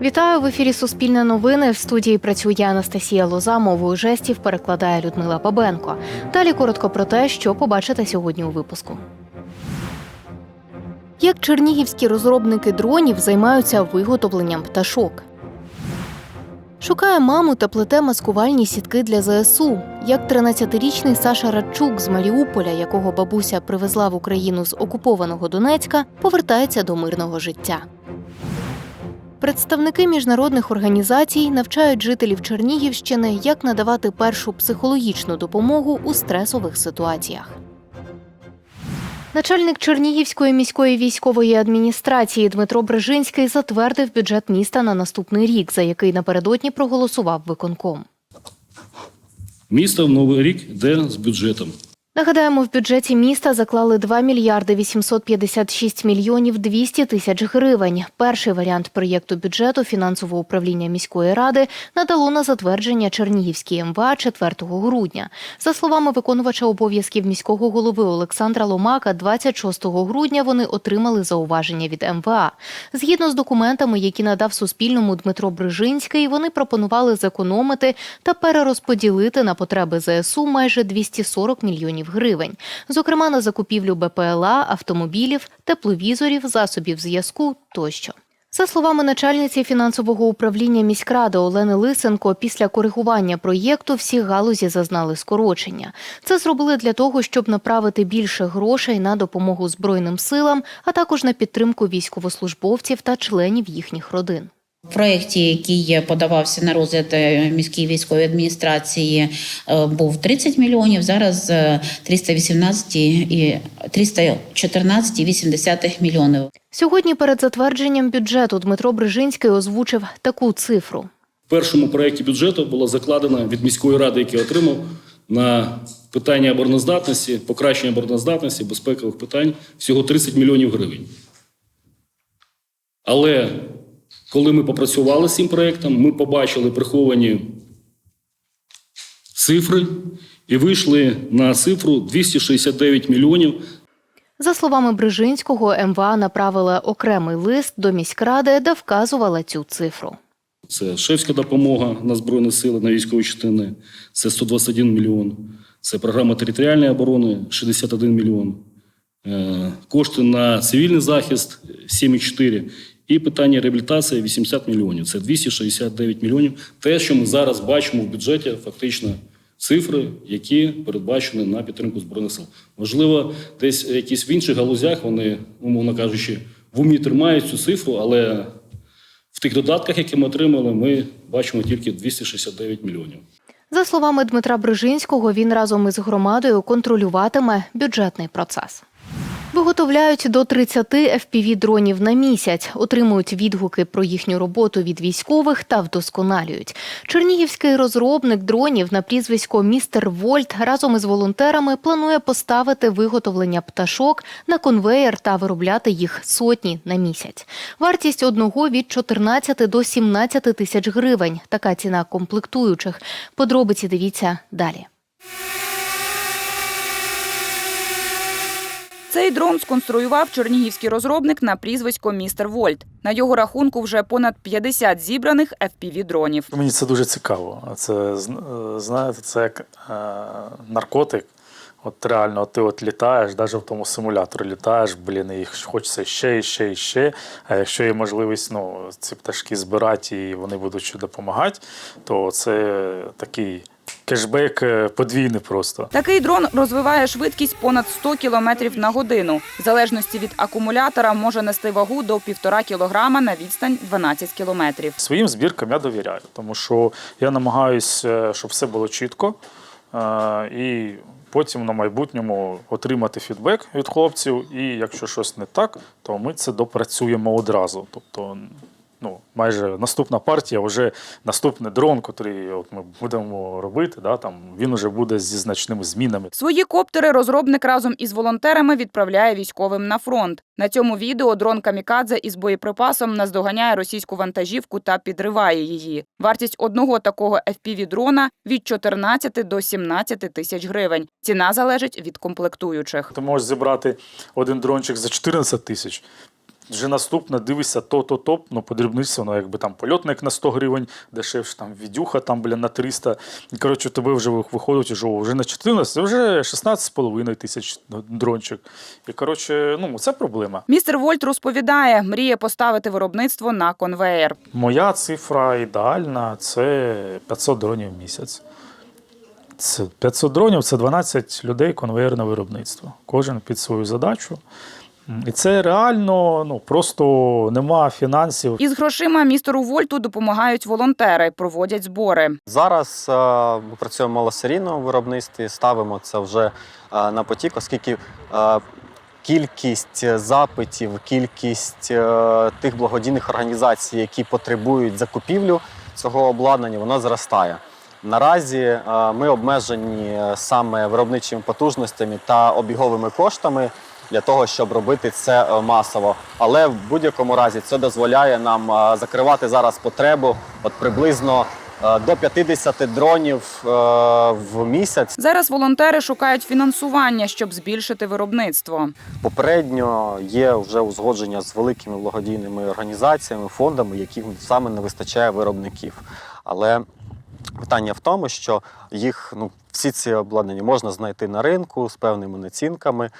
Вітаю в ефірі Суспільне новини. В студії працює Анастасія Лоза. Мовою жестів перекладає Людмила Бабенко. Далі коротко про те, що побачите сьогодні у випуску. Як чернігівські розробники дронів займаються виготовленням пташок. Шукає маму та плете маскувальні сітки для ЗСУ. Як 13-річний Саша Радчук з Маріуполя, якого бабуся привезла в Україну з окупованого Донецька, повертається до мирного життя. Представники міжнародних організацій навчають жителів Чернігівщини, як надавати першу психологічну допомогу у стресових ситуаціях. Начальник Чернігівської міської військової адміністрації Дмитро Брижинський затвердив бюджет міста на наступний рік, за який напередодні проголосував виконком. Місто в новий рік йде з бюджетом. Нагадаємо, в бюджеті міста заклали 2 мільярди 856 мільйонів 200 тисяч гривень. Перший варіант проєкту бюджету фінансового управління міської ради надало на затвердження Чернігівській МВА 4 грудня. За словами виконувача обов'язків міського голови Олександра Ломака, 26 грудня вони отримали зауваження від МВА. Згідно з документами, які надав Суспільному Дмитро Брижинський, вони пропонували зекономити та перерозподілити на потреби ЗСУ майже 240 мільйонів гривень, зокрема на закупівлю БПЛА, автомобілів, тепловізорів, засобів зв'язку тощо. За словами начальниці фінансового управління міськради Олени Лисенко, після коригування проєкту всі галузі зазнали скорочення. Це зробили для того, щоб направити більше грошей на допомогу Збройним силам, а також на підтримку військовослужбовців та членів їхніх родин. В проєкті, який подавався на розгляд е, міській військової адміністрації, е, був 30 мільйонів. Зараз е, 318 і 314,8 мільйонів. Сьогодні перед затвердженням бюджету Дмитро Брижинський озвучив таку цифру. В першому проєкті бюджету було закладено від міської ради, який отримав, на питання обороноздатності, покращення обороноздатності, безпекових питань всього 30 мільйонів гривень. Але коли ми попрацювали з цим проєктом, ми побачили приховані цифри і вийшли на цифру 269 мільйонів За словами Брижинського, МВА направила окремий лист до міськради, де вказувала цю цифру. Це шефська допомога на Збройні сили, на військові частини це 121 мільйон. Це програма територіальної оборони 61 мільйон. Е, Кошти на цивільний захист 7,4. І питання реабілітації 80 мільйонів. Це 269 мільйонів. Те, що ми зараз бачимо в бюджеті, фактично цифри, які передбачені на підтримку Збройних сил. Можливо, десь якісь в інших галузях вони, умовно кажучи, в умі тримають цю цифру, але в тих додатках, які ми отримали, ми бачимо тільки 269 мільйонів. За словами Дмитра Брижинського, він разом із громадою контролюватиме бюджетний процес. Виготовляють до 30 FPV-дронів на місяць, отримують відгуки про їхню роботу від військових та вдосконалюють. Чернігівський розробник дронів на прізвисько Містер Вольт разом із волонтерами планує поставити виготовлення пташок на конвеєр та виробляти їх сотні на місяць. Вартість одного від 14 до 17 тисяч гривень. Така ціна комплектуючих. Подробиці дивіться далі. Цей дрон сконструював чернігівський розробник на прізвисько Містер Вольт. На його рахунку вже понад 50 зібраних FPV-дронів. Мені це дуже цікаво. Це е, знаєте, це як е, наркотик. От реально, ти от літаєш, навіть в тому симуляторі літаєш, блін, і хочеться ще, і ще, і ще. А якщо є можливість ну, ці пташки збирати і вони будуть допомагати, то це такий кешбек е, подвійний просто. Такий дрон розвиває швидкість понад 100 км на годину. В залежності від акумулятора може нести вагу до 1,5 кг на відстань 12 км. Своїм збіркам я довіряю, тому що я намагаюся, щоб все було чітко. е, І потім на майбутньому отримати фідбек від хлопців. І якщо щось не так, то ми це допрацюємо одразу. Тобто, ну, майже наступна партія, вже наступний дрон, який от ми будемо робити, да, там, він вже буде зі значними змінами. Свої коптери розробник разом із волонтерами відправляє військовим на фронт. На цьому відео дрон Камікадзе із боєприпасом наздоганяє російську вантажівку та підриває її. Вартість одного такого FPV-дрона від 14 до 17 тисяч гривень. Ціна залежить від комплектуючих. Ти можеш зібрати один дрончик за 14 тисяч. Вже наступне дивишся то-то топ, ну подрібниця, воно якби там польотник на 100 гривень, дешевше, там відюха там, бля, на 300. І, коротше, тебе вже виходить, вже, вже на 14, це вже 16,5 тисяч дрончик. І, коротше, ну, це проблема. Містер Вольт розповідає, мріє поставити виробництво на конвеєр. Моя цифра ідеальна це 500 дронів в місяць. Це 500 дронів це 12 людей конвейерне виробництво. Кожен під свою задачу. І це реально ну, просто нема фінансів. Із грошима містеру Вольту допомагають волонтери, проводять збори. Зараз е, ми працюємо в малосерійному виробництві, ставимо це вже е, на потік, оскільки е, кількість запитів, кількість е, тих благодійних організацій, які потребують закупівлю цього обладнання, вона зростає. Наразі е, ми обмежені е, саме виробничими потужностями та обіговими коштами для того, щоб робити це е, масово. Але в будь-якому разі це дозволяє нам е, закривати зараз потребу от приблизно е, до 50 дронів е, в місяць. Зараз волонтери шукають фінансування, щоб збільшити виробництво. Попередньо є вже узгодження з великими благодійними організаціями, фондами, яким саме не вистачає виробників. Але питання в тому, що їх ну, всі ці обладнання можна знайти на ринку з певними націнками.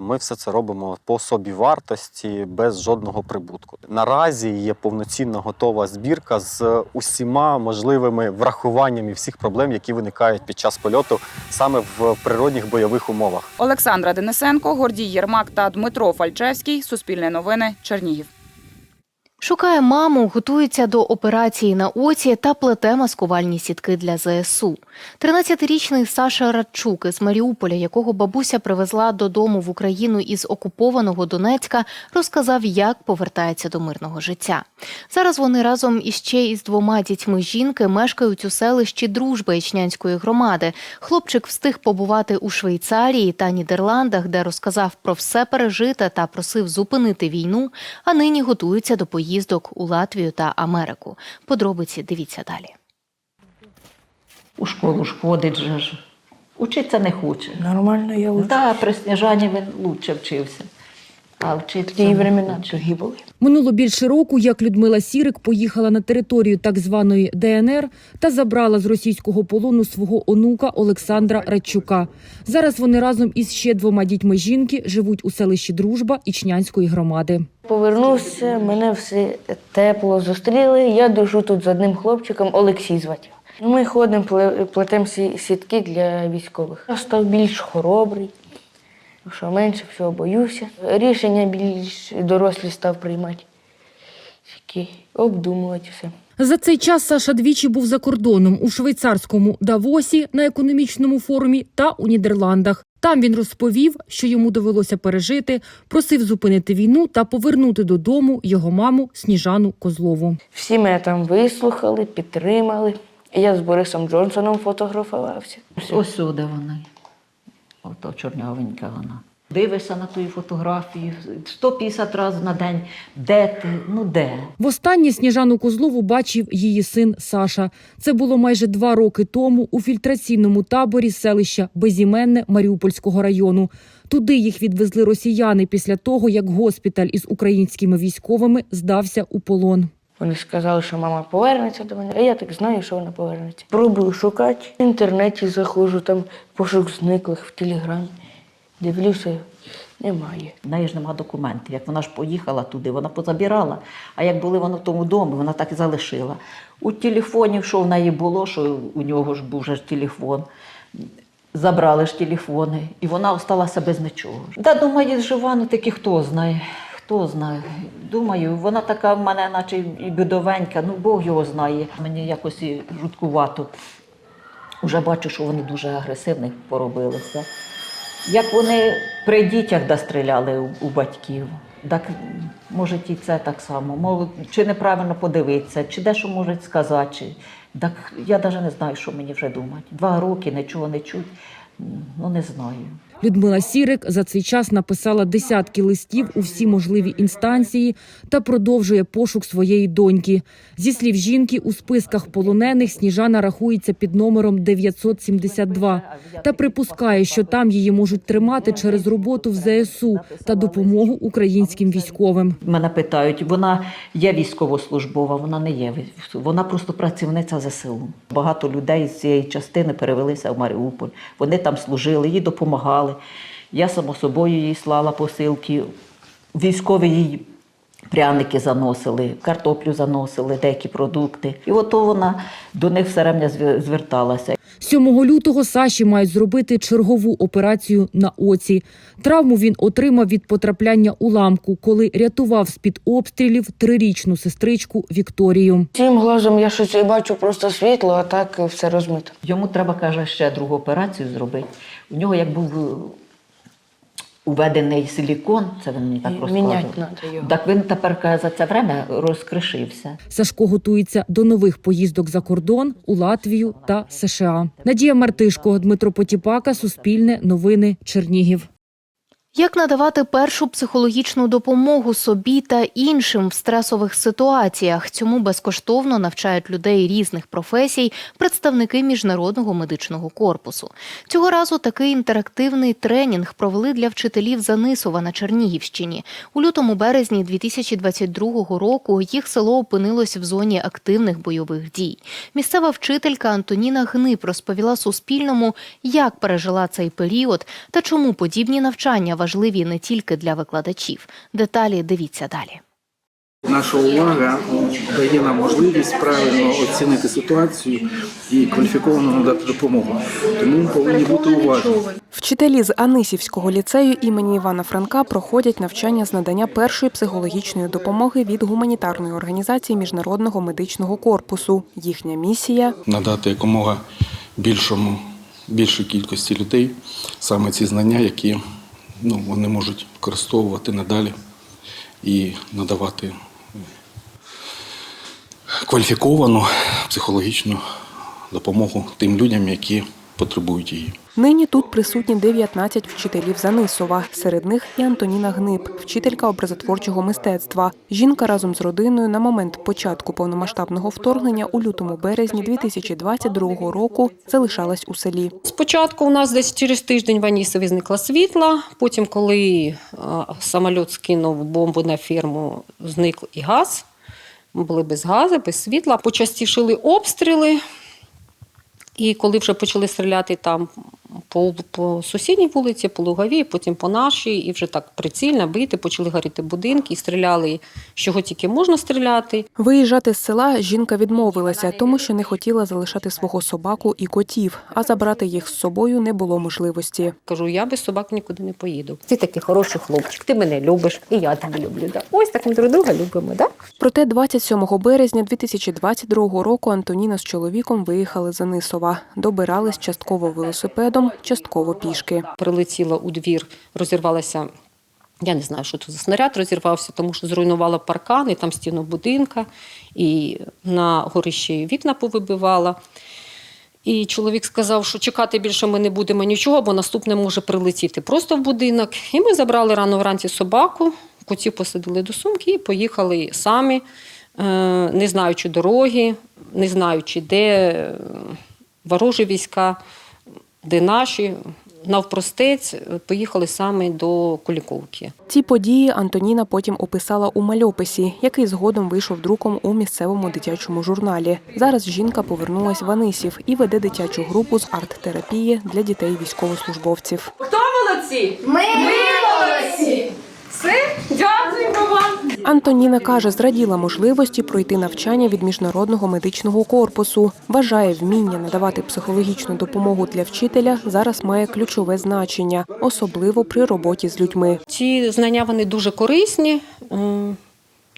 Ми все це робимо по собівартості без жодного прибутку. Наразі є повноцінна готова збірка з усіма можливими врахуваннями всіх проблем, які виникають під час польоту саме в природних бойових умовах. Олександра Денисенко, Гордій Єрмак та Дмитро Фальчевський. Суспільне новини. Чернігів. Шукає маму, готується до операції на оці та плете маскувальні сітки для ЗСУ. 13-річний Саша Радчук із Маріуполя, якого бабуся привезла додому в Україну із окупованого Донецька, розказав, як повертається до мирного життя. Зараз вони разом іще із двома дітьми жінки мешкають у селищі Дружба Ічнянської громади. Хлопчик встиг побувати у Швейцарії та Нідерландах, де розказав про все пережите та просив зупинити війну, а нині готується до поїздок у Латвію та Америку. Подробиці дивіться далі. У школу шкодить же ж. Учиться не хоче. Нормально я учу. Так, при сніжанні він лучше вчився. А вчитися Ті времена хоче. були. Минуло більше року, як Людмила Сірик поїхала на територію так званої ДНР та забрала з російського полону свого онука Олександра Радчука. Зараз вони разом із ще двома дітьми жінки живуть у селищі Дружба Ічнянської громади. Повернувся, мене все тепло зустріли. Я дружу тут з одним хлопчиком, Олексій звати. Ми ходимо, пле- плетемо сі- сітки для військових. Я став більш хоробрий, що менше всього боюся. Рішення більш дорослі став приймати. Такі обдумувати все. За цей час Саша двічі був за кордоном у швейцарському Давосі на економічному форумі та у Нідерландах. Там він розповів, що йому довелося пережити, просив зупинити війну та повернути додому його маму Сніжану Козлову. Всі мене там вислухали, підтримали. Я з Борисом Джонсоном фотографувався. Ось сюди вона. Ото чорнявенька вона. Дивишся на ту фотографію 150 разів на день. Де ти? Ну де? Востаннє Сніжану Козлову бачив її син Саша. Це було майже два роки тому у фільтраційному таборі селища Безіменне Маріупольського району. Туди їх відвезли росіяни після того, як госпіталь із українськими військовими здався у полон. Вони сказали, що мама повернеться до мене, а я так знаю, що вона повернеться. Пробую шукати. В інтернеті заходжу, там пошук зниклих в телеграмі. Дивлюся, немає. В неї ж нема документів. Як вона ж поїхала туди, вона позабирала. А як були вони в тому домі, вона так і залишила. У телефоні, що в неї було, що у нього ж був же телефон. Забрали ж телефони, і вона осталася без нічого. Да, думаю, жива, ну таки хто знає. Хто знає. Думаю, вона така в мене, наче і бідовенька, ну Бог його знає. Мені якось і жуткувато. Уже бачу, що вони дуже агресивних поробилися. Як вони при дітях да стріляли у, батьків, так може і це так само. Чи неправильно подивитися, чи дещо можуть сказати. Так я навіть не знаю, що мені вже думати. Два роки нічого не чуть, ну не знаю. Людмила Сірик за цей час написала десятки листів у всі можливі інстанції та продовжує пошук своєї доньки. Зі слів жінки, у списках полонених Сніжана рахується під номером 972 та припускає, що там її можуть тримати через роботу в ЗСУ та допомогу українським військовим. Мене питають, вона є військовослужбова, вона не є. Вона просто працівниця ЗСУ. Багато людей з цієї частини перевелися в Маріуполь. Вони там служили, їй допомагали. Я само собою їй слала посилки. Військові їй пряники заносили, картоплю заносили, деякі продукти. І ото вона до них все рівно зверталася. 7 лютого Саші мають зробити чергову операцію на оці. Травму він отримав від потрапляння уламку, коли рятував з-під обстрілів трирічну сестричку Вікторію. Цим глазом я щось бачу просто світло, а так все розмито. Йому треба, каже, ще другу операцію зробити. У нього як був уведений силікон, це він мені так розказував. Так він тепер каже, за це время розкришився. Сашко готується до нових поїздок за кордон у Латвію та США. Надія Мартишко, Дмитро Потіпака, Суспільне, Новини, Чернігів. Як надавати першу психологічну допомогу собі та іншим в стресових ситуаціях? Цьому безкоштовно навчають людей різних професій представники міжнародного медичного корпусу. Цього разу такий інтерактивний тренінг провели для вчителів Занисова на Чернігівщині. У лютому березні 2022 року їх село опинилось в зоні активних бойових дій. Місцева вчителька Антоніна Гнип розповіла Суспільному, як пережила цей період та чому подібні навчання важливі не тільки для викладачів. Деталі дивіться далі. Наша увага дає нам можливість правильно оцінити ситуацію і кваліфіковано надати допомогу. Тому ми повинні бути уважні. Вчителі з Анисівського ліцею імені Івана Франка проходять навчання з надання першої психологічної допомоги від гуманітарної організації Міжнародного медичного корпусу. Їхня місія надати якомога більшому більшій кількості людей саме ці знання, які ну, вони можуть використовувати надалі і надавати кваліфіковану психологічну допомогу тим людям, які потребують її. Нині тут присутні 19 вчителів Занисова. Серед них і Антоніна Гнип, вчителька образотворчого мистецтва. Жінка разом з родиною на момент початку повномасштабного вторгнення у лютому березні 2022 року залишалась у селі. Спочатку у нас десь через тиждень в Анісові зникла світла. Потім, коли самоліт скинув бомбу на ферму, зник і газ. Ми були без газу, без світла. Почастішили обстріли. І коли вже почали стріляти там по, по сусідній вулиці, по Луговій, потім по нашій, і вже так прицільно бити, почали горіти будинки, і стріляли, з чого тільки можна стріляти. Виїжджати з села жінка відмовилася, тому що не хотіла залишати свого собаку і котів, а забрати їх з собою не було можливості. Кажу, я без собак нікуди не поїду. Ти такий хороший хлопчик, ти мене любиш, і я тебе люблю. Да? Ось так ми друг друга любимо. Да? Проте 27 березня 2022 року Антоніна з чоловіком виїхали з Анисова. Добирались частково велосипедом, частково пішки. Прилетіла у двір, розірвалася. Я не знаю, що це за снаряд розірвався, тому що зруйнувала паркан, і там стіну будинка, і на горищі вікна повибивала. І чоловік сказав, що чекати більше ми не будемо нічого, бо наступне може прилетіти просто в будинок. І ми забрали рано вранці собаку, котів посадили до сумки і поїхали самі, е, не знаючи дороги, не знаючи, де е, ворожі війська, де наші. Навпростець поїхали саме до Куліковки. Ці події Антоніна потім описала у мальописі, який згодом вийшов друком у місцевому дитячому журналі. Зараз жінка повернулась в Анисів і веде дитячу групу з арт-терапії для дітей військовослужбовців. Хто молодці? Ми, молодці! Все, дякуємо вам. Антоніна каже, зраділа можливості пройти навчання від міжнародного медичного корпусу. Вважає, вміння надавати психологічну допомогу для вчителя зараз має ключове значення, особливо при роботі з людьми. Ці знання вони дуже корисні,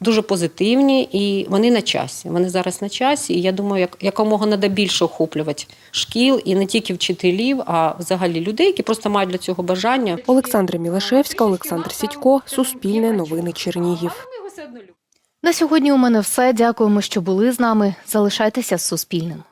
дуже позитивні і вони на часі. Вони зараз на часі. І я думаю, як якомога треба більше охоплювати шкіл і не тільки вчителів, а взагалі людей, які просто мають для цього бажання. Олександра Мілашевська, Олександр Сідько, Суспільне новини Чернігів. На сьогодні у мене все. Дякуємо, що були з нами. Залишайтеся з Суспільним.